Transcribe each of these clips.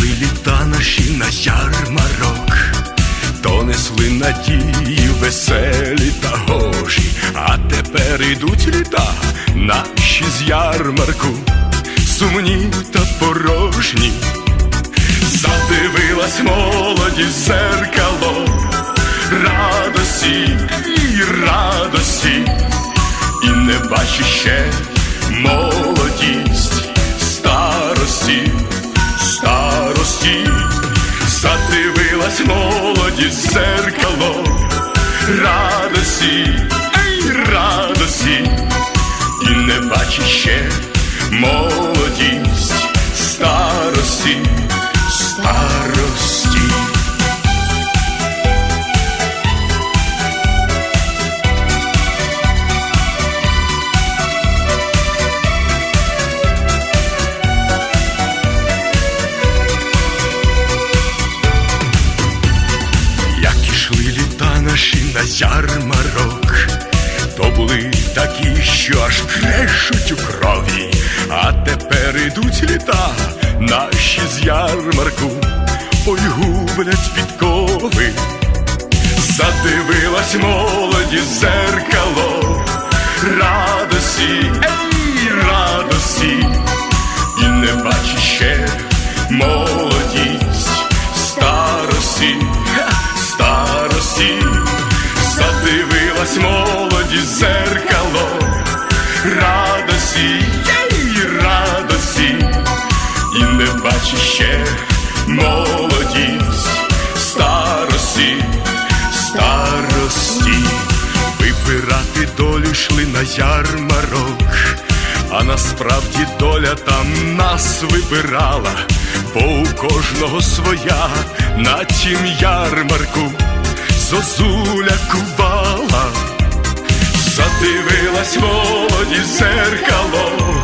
ішли літа наші на ярмарок, то несли надії веселі та гожі, а тепер ідуть літа наші з ярмарку, сумні та порожні. Задивилась молоді зеркало, радості і радості, і не бачить ще молодість молоді зеркало, радості, ей, радості, і не бачиш ще молодість ярмарок, то були такі, що аж крешуть у крові, а тепер ідуть літа наші з ярмарку, ой гублять підкови, задивилась молоді зеркало, зеркало, радості, ей, радості, і не бачить ще молодість старості, старості, вибирати долю йшли на ярмарок. А насправді доля там нас вибирала, бо у кожного своя на тім ярмарку. Зозуля кувала, задивилась молоді зеркало,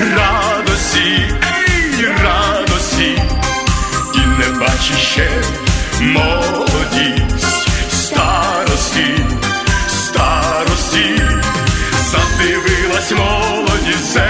радості, ей, радості, і не бачиш ще молодість старості, старості, задивилась молоді зеркало,